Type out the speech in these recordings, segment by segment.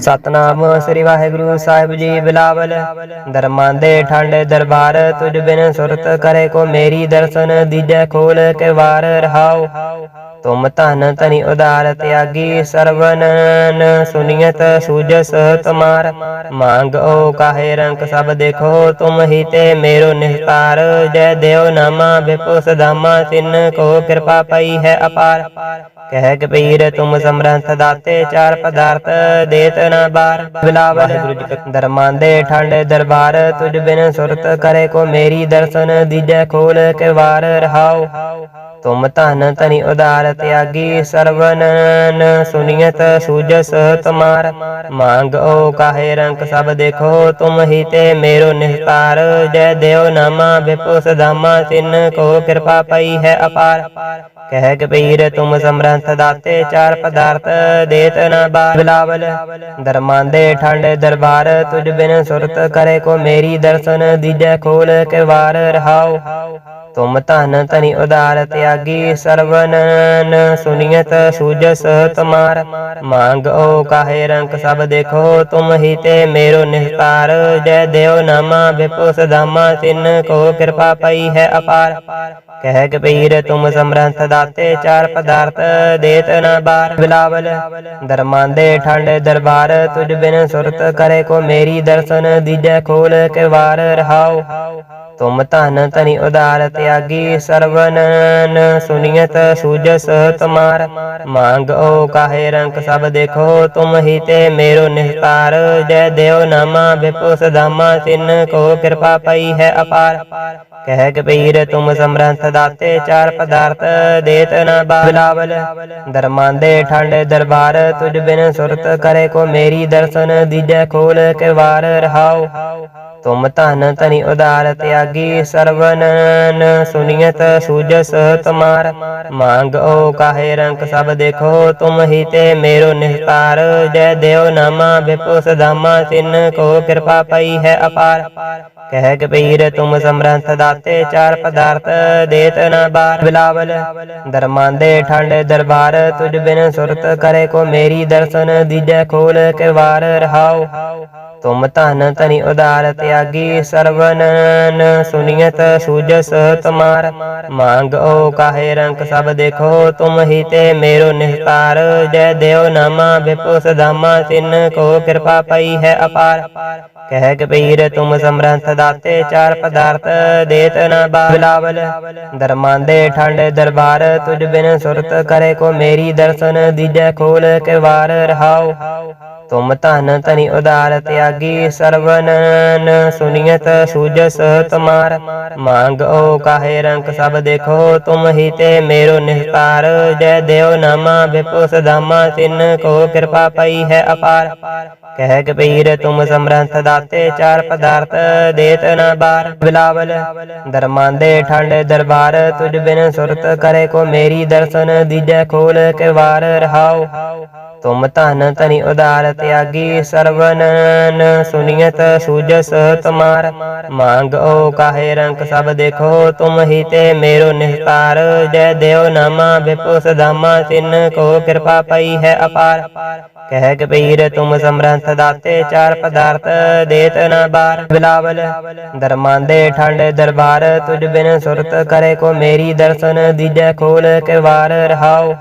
ਸਤਨਾਮ ਸ੍ਰੀ ਵਾਹਿਗੁਰੂ ਸਾਹਿਬ ਜੀ ਬਿਲਾਵਲ। ਦਰਮਾਂ ਦੇ ਠੰਡੇ ਦਰਬਾਰ, ਤੁਝ ਬਿਨ ਸੁਰਤ ਕਰੇ ਕੋ ਮੇਰੀ ਦਰਸ਼ਨ, ਦੀਜੈ ਖੋਲ ਕੇ ਵਾਰ ਰਹਾਉ ਤੁਮ ਧਨ ਧਨੀ ਉਦਾਰ ਤਿਆਗੀ ਸਰਵਨਨ ਸੁਨੀਅਤ ਸੂਜਸ ਤੁਮਾਰ। ਮੰਗ ਕਾਹੇ ਰੰਗ ਸਭ ਦੇਖੋ ਤੁਮ ਹੀ ਤੇ ਮੇਰੋ ਨਿਸਤਾਰ। ਜੈ ਦੇਵ ਨਾਮਾ ਵਿਪੁ ਸਦਾਮਾ ਤਿਨ ਕੋ ਕਿਰਪਾ ਪਈ ਹੈ ਅਪਾਰ। ਕਹਿ ਕਬੀਰ ਤੁਮ ਸਮਰੰਥ ਦਾਤੇ ਚਾਰ ਪਦਾਰਥ ਦੇਤ ਨਾ ਬਾਰ। ਬਿਲਾਵਲ ਵਾਹਿਗੁਰੂ ਜੀ ਕਾ ਦਰਮਾਂ ਦੇ ਠੰਡੇ ਦਰਬਾਰ। ਤੁਝ ਬਿਨ ਸੁਰਤ ਕਰੇ ਕੋ ਮੇਰੀ ਦਰਸ਼ਨ ਦੀਜੈ ਖੋਲ ਕੇ ਵਾਰ ਰਹਾਉ ਤੁਮ ਧਨ ਧਨੀ ਉਦਾਰ ਤਿਆਗੀ ਸਰਵਨਨ, ਸੁਨੀਅਤ ਸੂਜਸ ਤੁਮਾਰ। ਮੰਗ ਓ ਕਾਹੇ ਰੰਗ ਸਭ ਦੇਖੋ, ਤੁਮ ਹੀ ਤੇ ਮੇਰੋ ਨਿਸਤਾਰ। ਜੈ ਦੇਵ ਨਾਮਾ ਵਿਪੁ ਸਦਾਮਾ ਤਿਨ ਕੋ ਕਿਰਪਾ ਪਈ ਹੈ ਅਪਾਰ। ਕਹਿ ਕਬੀਰ ਤੁਮ ਸਮਰੰਥ ਦਾਤੇ, ਚਾਰ ਪਦਾਰਥ ਦੇਤ ਨਾ ਬਿਲਾਵਲ। ਦਰਮਾਂ ਦੇ ਦਰਬਾਰ ਤੁਝ ਬਿਨ ਸੁਰਤ ਕਰੇ ਕੋ ਮੇਰੀ ਦਰਸ਼ਨ, ਦੀਜੈ ਖੋਲ ਕੇ ਵਾਰ ਰਹਾਉ ਤੁਮ ਧਨ ਧਨੀ ਉਦਾਰ ਤਿਆਗੀ ਸਰਵਨਨ, ਸੁਨੀਅਤ ਸੂਜਸ ਤੁਮਾਰ। ਮੰਗ ਕਾਹੇ ਰੰਗ ਸਭ ਦੇਖੋ, ਤੁਮ ਹੀ ਤੇ ਮੇਰੋ ਨਿਸਤਾਰ। ਜੈ ਦੇਵ ਨਾਮਾ ਵਿਪੁ ਸਦਾਮਾ ਤਿਨ ਕੋ ਕਿਰਪਾ ਪਈ ਹੈ ਅਪਾਰ। ਕਹਿ ਕਬੀਰ, ਤੁਮ ਸਮਰੰਥ ਦਾਤੇ ਚਾਰ ਪਦਾਰਥ, ਦੇਤ ਨਾ ਬਾਰ। ਬਿਲਾਵਲ ਦਰਮਾਂ ਦੇ ਠੰਡੇ ਦਰਬਾਰ, ਤੁਜ ਬਿਨ ਸੁਰਤ ਕਰੇ ਕੋ ਮੇਰੀ ਦਰਸ਼ਨ, ਦੀਜੈ ਖੋਲ ਕੇ ਵਾਰ ਰਹਾਉ ਤੁਮ ਧਨ ਧਨੀ ਉਦਾਰ ਤਿਆਗੀ ਸਰਵਨਨ ਸੁਨੀਅਤ ਸੂਜਸ ਤੁਮਾਰ। ਮੰਗ ਓ ਕਾਹੇ ਰੰਗ ਸਭ ਦੇਖੋ, ਤੁਮ ਹੀ ਤੇ ਮੇਰੋ ਨਿਸਤਾਰ। ਜੈ ਦੇਵ ਨਾਮਾ ਵਿਪੁ ਸਦਾਮਾ, ਤਿਨ ਕੋ ਕਿਰਪਾ ਪਈ ਹੈ ਅਪਾਰ। ਕਹਿ ਕਬੀਰ ਤੁਮ ਸਮਰੰਥ ਦਾਤੇ ਚਾਰ ਪਦਾਰਥ, ਦੇਤ ਨਾ ਬਾਰ ਬਿਲਾਵਲ ਦਰਮਾਂ ਦਰਬਾਰ, ਤੁਜ ਬਿਨ ਸੁਰਤ ਕਰੇ ਕੋ ਮੇਰੀ ਦਰਸ਼ਨ, ਦੀਜੈ ਖੋਲ ਕੇ ਵਾਰ ਤੁਮ ਧਨ ਧਨੀ ਉਦਾਰ ਤਿਆਗੀ ਸਰਵਨਨ, ਸੁਨੀਅਤ ਸੂਜਸ ਤੁਮਾਰ। ਮੰਗ ਓ ਕਾਹੇ ਰੰਗ ਸਭ ਦੇਖੋ, ਤੁਮ ਹੀ ਤੇ ਮੇਰੋ ਨਿਸਤਾਰ। ਜੈ ਦੇਵ ਨਾਮਾ ਵਿਪੁ ਸਦਾਮਾ, ਤਿਨ ਕੋ ਕਿਰਪਾ ਪਈ ਹੈ ਅਪਾਰ। ਕਹਿ ਕਬੀਰ ਤੁਮ ਸਮਰੰਥ ਦਾਤੇ, ਚਾਰ ਪਦਾਰਥ ਦੇਤ ਨਾ ਬਾਰ। ਬਿਲਾਵਲ ਦਰਮਾਂ ਦੇ ਠੰਡੇ ਦਰਬਾਰ ਤੁਝ ਬਿਨ ਸੁਰਤ ਕਰੇ ਕੋ ਮੇਰੀ ਦਰਸ਼ਨ, ਦੀਜੈ ਖੋਲ ਕੇ ਵਾਰ ਤੁਮ ਧਨ ਧਨੀ ਉਦਾਰ ਤਿਆਗੀ ਸਰਵਨਨ, ਸੁਨੀਅਤ ਸੂਜਸ ਤੁਮਾਰ। ਮੰਗ ਓ ਕਾਹੇ ਰੰਗ ਸਭ ਦੇਖੋ, ਤੁਮ ਹੀ ਤੇ ਮੇਰੋ ਨਿਸਤਾਰ। ਜੈ ਦੇਵ ਨਾਮਾ ਵਿਪੁ ਸਦਾਮਾ ਤਿਨ ਕੋ ਕਿਰਪਾ ਪਈ ਹੈ ਅਪਾਰ। ਕਹਿ ਕਬੀਰ ਤੁਮ ਸਮਰੰਥ ਦਾਤੇ, ਚਾਰ ਪਦਾਰਥ ਦੇਤ ਨਾ ਬਾਰ। ਬਿਲਾਵਲ ਦਰਮਾਂ ਦਰਬਾਰ ਤੁਝ ਬਿਨ ਸੁਰਤ ਕਰੇ ਕੋ ਮੇਰੀ ਦਰਸ਼ਨ, ਦੀਜੈ ਖੋਲ ਕੇ ਵਾਰ ਰਹਾਉ ਤੁਮ ਧਨ ਧਨੀ ਉਦਾਰ ਤਿਆਗੀ ਸਰਵਨਨ ਸੁਨੀਅਤ ਸੂਜਸ ਤੁਮਾਰ। ਮੰਗ ਓ ਕਾਹੇ ਰੰਗ ਸਭ ਦੇਖੋ, ਤੁਮ ਹੀ ਤੇ ਮੇਰੋ ਨਿਸਤਾਰ। ਜੈ ਦੇਵ ਨਾਮਾ ਵਿਪੁ ਸਦਾਮਾ ਤਿਨ ਕੋ ਕਿਰਪਾ ਪਈ ਹੈ ਅਪਾਰ। ਕਹਿ ਕਬੀਰ ਤੁਮ ਸਮਰੰਥ ਦਾਤੇ, ਚਾਰ ਪਦਾਰਥ ਦੇਤ ਨਾ ਬਾਰ। ਬਿਲਾਵਲ ਦਰਮਾਂ ਦੇ ਦਰਬਾਰ ਤੁਝ ਬਿਨ ਸੁਰਤ ਕਰੇ ਕੋ ਮੇਰੀ ਦਰਸ਼ਨ, ਦੀਜੈ ਖੋਲ ਕੇ ਵਾਰ ਰਹਾਉ ਤੁਮ ਧਨ ਧਨੀ ਉਦਾਰ ਤਿਆਗੀ ਸਰਵਨਨ, ਸੁਨੀਅਤ ਸੂਜਸ ਤੁਮਾਰ। ਮੰਗ ਓ ਕਾਹੇ ਰੰਗ ਸਭ ਦੇਖੋ, ਤੁਮ ਹੀ ਤੇ ਮੇਰੋ ਨਿਸਤਾਰ। ਜੈ ਦੇਵ ਨਾਮਾ ਵਿਪੁ ਸਦਾਮਾ ਤਿਨ ਕੋ ਕਿਰਪਾ ਪਈ ਹੈ ਅਪਾਰ। ਕਹਿ ਕਬੀਰ ਤੁਮ ਸਮਰੰਥ ਦਾਤੇ, ਚਾਰ ਪਦਾਰਥ ਦੇਤ ਨਾ ਬਾਰ। ਬਿਲਾਵਲ ਦਰਮਾਂ ਦੇ ਦਰਬਾਰ, ਤੁਜ ਬਿਨ ਸੁਰਤ ਕਰੇ ਕੋ ਮੇਰੀ ਦਰਸ਼ਨ, ਦੀਜੈ ਖੋਲ ਕੇ ਵਾਰ ਰਹਾਉ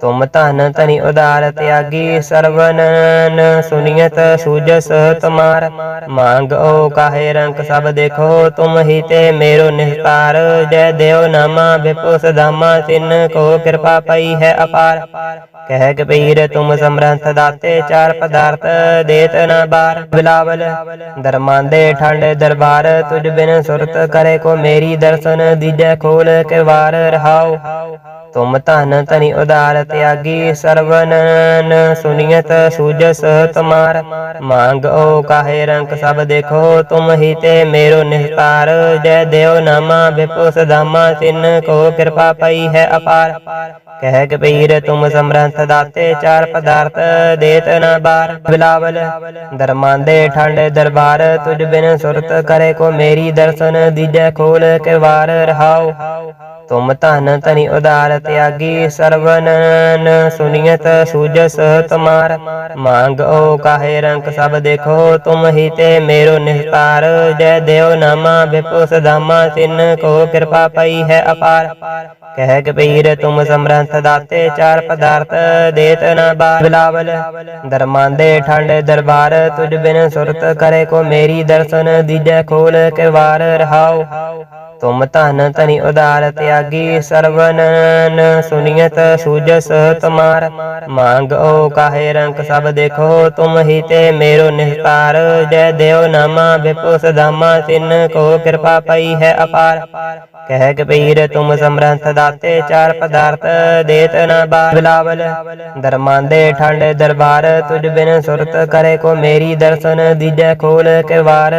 ਤੁਮ ਧਨ ਧਨੀ ਉਦਾਰ ਤਿਆਗੀ ਸਰਵਨਨ ਸੁਨੀਅਤ ਸੂਜਸ ਤੁਮਾਰ। ਮੰਗ ਓ ਕਾਹੇ ਰੰਗ ਸਭ ਦੇਖੋ, ਤੁਮ ਹੀ ਤੇ ਮੇਰੋ ਨਿਸਤਾਰ। ਜੈ ਦੇਵ ਨਾਮਾ ਵਿਪੁ ਸਦਾਮਾ ਤਿਨ ਕੋ ਕਿਰਪਾ ਪਈ ਹੈ ਅਪਾਰ। ਕਹਿ ਕਬੀਰ ਤੁਮ ਸਮਰੰਥ ਦਾਤੇ, ਚਾਰ ਪਦਾਰਥ ਦੇਤ ਨਾ ਬਾਰ। ਬਿਲਾਵਲ ਦਰਮਾਂ ਦੇ ਠੰਡੇ ਦਰਬਾਰ ਤੁਝ ਬਿਨ ਸੁਰਤ ਕਰੇ ਕੋ ਮੇਰੀ ਦਰਸ਼ਨ, ਦੀਜੈ ਖੋਲ ਕੇ ਵਾਰ ਤੁਮ ਧਨ ਧਨੀ ਉਦਾਰ ਤਿਆਗੀ ਸਰਵਨਨ, ਸੁਨੀਅਤ ਸੂਜਸ ਤੁਮਾਰ। ਮੰਗ ਓ ਕਾਹੇ ਰੰਗ ਸਭ ਦੇਖੋ, ਤੁਮ ਹੀ ਤੇ ਮੇਰੋ ਨਿਸਤਾਰ। ਜੈ ਦੇਵ ਨਾਮਾ ਵਿਪੁ ਸਦਾਮਾ ਤਿਨ ਕੋ ਕਿਰਪਾ ਪਈ ਹੈ ਅਪਾਰ। ਕਹਿ ਕਬੀਰ ਤੁਮ ਸਮਰੰਥ ਦਾਤੇ, ਚਾਰ ਪਦਾਰਥ ਦੇਤ ਨਾ ਬਾਰ। ਬਿਲਾਵਲ ਦਰਮਾਂ ਦੇ ਦਰਬਾਰ, ਤੁਜ ਬਿਨ ਸੁਰਤ ਕਰੇ ਕੋ ਮੇਰੀ ਦਰਸ਼ਨ, ਦੀਜੈ ਖੋਲ ਕੇ ਵਾਰ ਰਹਾਉ ਤੁਮ ਧਨ ਧਨੀ ਉਦਾਰ ਤਿਆਗੀ ਸਰਵਨਨ ਸੁਨੀਅਤ ਸੂਜਸ ਤੁਮਾਰ। ਮੰਗ ਕਾਹੇ ਰੰਗ ਸਭ ਦੇਖੋ, ਤੁਮ ਹੀ ਤੇ ਮੇਰੋ ਨਿਸਤਾਰ। ਜੈ ਦੇਵ ਨਾਮਾ ਵਿਪੁ ਸਦਾਮਾ ਤਿਨ ਕੋ ਕਿਰਪਾ ਪਈ ਹੈ ਅਪਾਰ। ਕਹਿ ਕਬੀਰ ਤੁਮ ਸਮਰੰਥ ਦਾਤੇ ਚਾਰ ਪਦਾਰਥ, ਦੇਤ ਨਾ ਬਿਲਾਵਲ, ਦਰਮਾਂਦੇ ਠੰਡ ਦਰਬਾਰ, ਤੁਜ ਬਿਨ ਸੁਰਤ ਕਰੇ ਕੋ ਮੇਰੀ ਦਰਸ਼ਨ, ਦੀਜੈ ਖੋਲ ਕੇ ਵਾਰ ਤੁਮ ਧਨ ਧਨੀ ਉਦਾਰ ਤਿਆਗੀ ਸਰਵਨਨ, ਸੁਨੀਅਤ ਸੂਜਸ ਤੁਮਾਰ। ਮੰਗ ਓ ਕਾਹੇ ਰੰਗ ਸਭ ਦੇਖੋ, ਤੁਮ ਹੀ ਤੇ ਮੇਰੋ ਨਿਸਤਾਰ। ਜੈ ਦੇਵ ਨਾਮਾ ਵਿਪੁ ਸਦਾਮਾ, ਤਿਨ ਕੋ ਕਿਰਪਾ ਪਈ ਹੈ ਅਪਾਰ। ਕਹਿ ਕਬੀਰ ਤੁਮ ਸਮਰੰਥ ਦਾਤੇ, ਚਾਰ ਪਦਾਰਥ ਦੇਤ ਨਾ ਬਾਰ। ਦਰਮਾਂਦੇ ਠੰਡ ਦਰਬਾਰ, ਤੁਜ ਬਿਨ ਸੁਰਤ ਕਰੇ ਕੋ ਮੇਰੀ ਦਰਸ਼ਨ, ਦੀਜੈ ਖੋਲ ਕੇ ਵਾਰ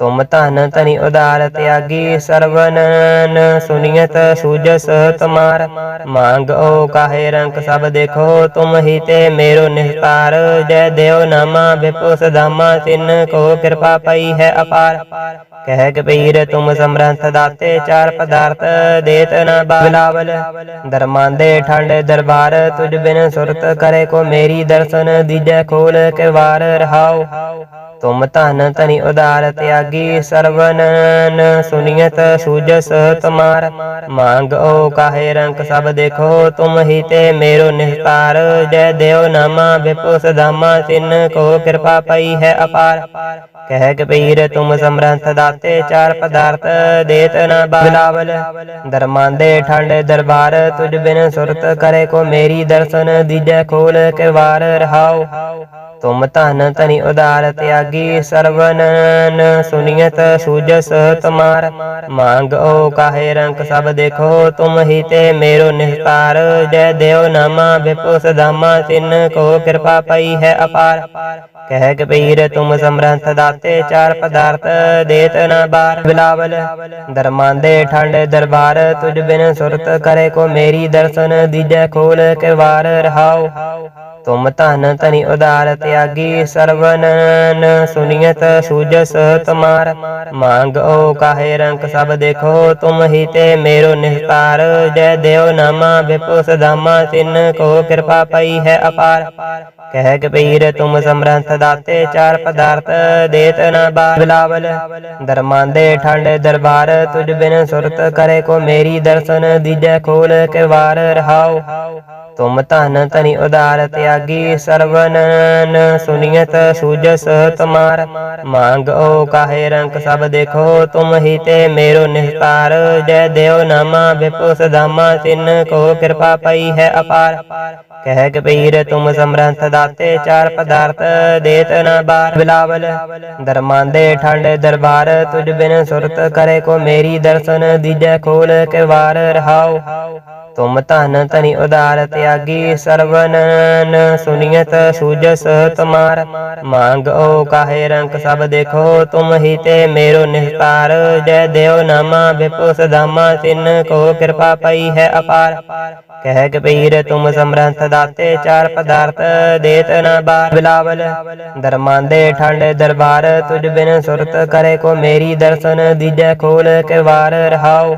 ਤੁਮ ਧਨ ਧਨੀ ਉਦਾਰ ਤਿਆਗੀ ਸਰਵਨਨ, ਸੁਨੀਅਤ ਸੂਜਸ ਤੁਮਾਰ। ਮੰਗ ਓ ਕਾਹੇ ਰੰਗ ਸਭ ਦੇਖੋ, ਤੁਮ ਹੀ ਤੇ ਮੇਰੋ ਨਿਸਤਾਰ। ਜੈ ਦੇਵ ਨਾਮਾ ਵਿਪੁ ਸਦਾਮਾ ਤਿਨ ਕੋ ਕਿਰਪਾ ਪਈ ਹੈ ਅਪਾਰ। ਕਹਿ ਕਬੀਰ ਤੁਮ ਸਮਰੰਥ ਦਾਤੇ, ਚਾਰ ਪਦਾਰਥ ਦੇਤ ਨਾ ਬਿਲਾਵਲ। ਦਰਮਾਂਦੇ ਠੰਡ ਦਰਬਾਰ, ਤੁਜ ਬਿਨ ਸੁਰਤ ਕਰੇ ਕੋ ਮੇਰੀ ਦਰਸ਼ਨ, ਦੀਜੈ ਖੋਲ ਕੇ ਵਾਰ ਰਹਾਉ ਤੁਮ ਧਨ ਧਨੀ ਉਦਾਰ ਤਿਆਗੀ ਸਰਵਨਨ, ਸੁਨੀਅਤ ਸੂਜਸ ਤੁਮਾਰ। ਮੰਗ ਓ ਕਾਹੇ ਰੰਗ ਸਭ ਦੇਖੋ, ਤੁਮ ਹੀ ਤੇ ਮੇਰੋ ਨਿਸਤਾਰ। ਜੈ ਦੇਵ ਨਾਮਾ ਵਿਪੁ ਸਦਾਮਾ ਤਿਨ ਕੋ ਕਿਰਪਾ ਪਈ ਹੈ ਅਪਾਰ। ਕਹਿ ਕਬੀਰ ਤੁਮ ਸਮਰੰਥ ਦਾਤੇ ਚਾਰ ਪਦਾਰਥ, ਦੇਤ ਨਾ ਬਿਲਾਵਲ। ਦਰਮਾਂਦੇ ਠੰਡ ਦਰਬਾਰ, ਤੁਜ ਬਿਨ ਸੁਰਤ ਕਰੇ ਕੋ ਮੇਰੀ ਦਰਸ਼ਨ, ਦੀਜੈ ਖੋਲ ਕੇ ਵਾਰ ਤੁਮ ਧਨ ਧਨੀ ਉਦਾਰ ਤਿਆਗੀ ਸਰਵਨਨ ਸੁਨੀਅਤ ਸੂਜਸ ਤੁਮਾਰ। ਮੰਗ ਕਾਹੇ ਰੰਗ ਸਭ ਦੇਖੋ, ਤੁਮ ਹੀ ਤੇ ਮੇਰੋ ਨਿਸਤਾਰ। ਜੈ ਦੇਵ ਨਾਮਾ ਵਿਪੁ ਸਦਾਮਾ ਤਿਨ ਕੋ ਕਿਰਪਾ ਪਈ ਹੈ ਅਪਾਰ। ਕਹਿ ਕਬੀਰ ਤੁਮ ਸਮਰੰਥ ਦਾਤੇ ਚਾਰ ਪਦਾਰਥ, ਦੇਤ ਨਾ ਬਾਰ। ਬਿਲਾਵਲ, ਦਰਮਾਂਦੇ ਠੰਡ ਦਰਬਾਰ ਤੁਝ ਬਿਨ ਸੁਰਤ ਕਰੇ ਕੋ ਮੇਰੀ ਦਰਸ਼ਨ, ਦੀਜੈ ਖੋਲ ਕੇ ਵਾਰ ਰਹਾਉ ਤੁਮ ਧਨ ਧਨੀ ਉਦਾਰ ਤਿਆਗੀ ਸਰਵਨਨ ਸੁਨੀਅਤ ਸੂਜਸ ਤੁਮਾਰ। ਮੰਗ ਓ ਕਾਹੇ ਰੰਗ ਸਭ ਦੇਖੋ, ਤੁਮ ਹੀ ਤੇ ਮੇਰੋ ਨਿਸਤਾਰ। ਜੈ ਦੇਵ ਨਾਮਾ ਵਿਪੁ ਸਦਾਮਾ ਤਿਨ ਕੋ ਕਿਰਪਾ ਪਈ ਹੈ ਅਪਾਰ। ਕਹਿ ਕਬੀਰ, ਤੁਮ ਸਮਰੰਥ ਦਾਤੇ ਚਾਰ ਪਦਾਰਥ, ਦੇਤ ਨਾ ਬਿਲਾਵਲ, ਦਰਮਾਂਦੇ ਠੰਡ ਦਰਬਾਰ, ਤੁਜ ਬਿਨ ਸੁਰਤ ਕਰੇ ਕੋ ਮੇਰੀ ਦਰਸ਼ਨ, ਦੀਜੈ ਖੋਲ ਕੇ ਵਾਰ ਰਹਾਉ ਤੁਮ ਧਨ ਧਨੀ ਉਦਾਰ ਤਿਆਗੀ ਸਰਵਨਨ ਸੁਨੀਅਤ ਸੂਜਸ ਤੁਮਾਰ। ਮੰਗ ਓ ਕਾਹੇ ਰੰਗ ਸਭ ਦੇਖੋ, ਤੁਮ ਹੀ ਤੇ ਮੇਰੋ ਨਿਸਤਾਰ। ਜੈ ਦੇਵ ਨਾਮਾ ਵਿਪੁ ਸਦਾਮਾ ਤਿਨ ਕੋ ਕਿਰਪਾ ਪਈ ਹੈ ਅਪਾਰ। ਕਹਿ ਕਬੀਰ ਤੁਮ ਸਮਰੰਥ ਦਾਤੇ, ਚਾਰ ਪਦਾਰਥ ਦੇਤ ਨਾ ਬਾਰ। ਬਿਲਾਵਲ, ਦਰਮਾਂਦੇ ਠੰਡ ਦਰਬਾਰ, ਤੁਜ ਬਿਨ ਸੁਰਤ ਕਰੇ ਕੋ ਮੇਰੀ ਦਰਸ਼ਨ, ਦੀਜੈ ਖੋਲ ਕੇ ਵਾਰ ਰਹਾਉ ਤੁਮ ਧਨ ਧਨੀ ਉਦਾਰ ਤਿਆਗੀ ਸਰਵਨਨ, ਸੁਨੀਅਤ ਸੂਜਸ ਤੁਮਾਰ। ਮੰਗ ਓ ਕਾਹੇ ਰੰਗ ਸਭ ਦੇਖੋ, ਤੁਮ ਹੀ ਤੇ ਮੇਰੋ ਨਿਸਤਾਰ। ਜੈ ਦੇਵ ਨਾਮਾ ਵਿਪੁ ਸਦਾਮਾ ਤਿਨ ਕੋ ਕਿਰਪਾ ਪਈ ਹੈ ਅਪਾਰ। ਕਹਿ ਕਬੀਰ ਤੁਮ ਸਮਰੰਥ ਦਾਤੇ ਚਾਰ ਪਦਾਰਥ, ਦੇਤ ਨਾ ਬਾਰ ਬਿਲਾਵਲ। ਦਰਮਾਂਦੇ ਠੰਡ ਦਰਬਾਰ ਤੁਝ ਬਿਨ ਸੁਰਤ ਕਰੇ ਕੋ ਮੇਰੀ ਦਰਸ਼ਨ, ਦੀਜੈ ਖੋਲ ਕੇ ਵਾਰ ਰਹਾਉ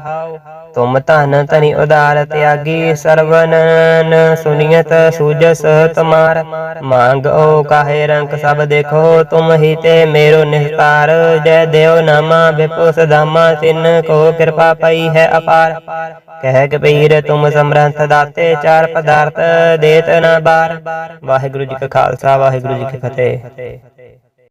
ਤੁਮ ਧਨ ਧਨੀ ਉਦਾਰ ਤਿਆਗੀ ਸਰਵਨਨ ਸੁਨੀਅਤ ਸੂਜਸ ਤੁਮਾਰ। ਮੰਗ ਕਾਹੇ ਰੰਗ ਸਭ ਦੇਖੋ ਤੁਮ ਹੀ ਤੇ ਮੇਰੋ ਨਿਸਤਾਰ। ਜੈ ਦੇਵ ਨਾਮਾ ਵਿਪੁ ਸਦਾਮਾ ਤਿਨ ਕੋ ਕਿਰਪਾ ਪਈ ਹੈ ਅਪਾਰ। ਕਹਿ ਕਬੀਰ ਤੁਮ ਸਮਰੰਥ ਦਾਤੇ ਚਾਰ ਪਦਾਰਥ ਦੇਤ ਨਾ ਬਾਰ। ਵਾਹਿਗੁਰੂ ਜੀ ਕਾ ਖਾਲਸਾ, ਵਾਹਿਗੁਰੂ ਜੀ ਕੀ ਫਤਿਹ।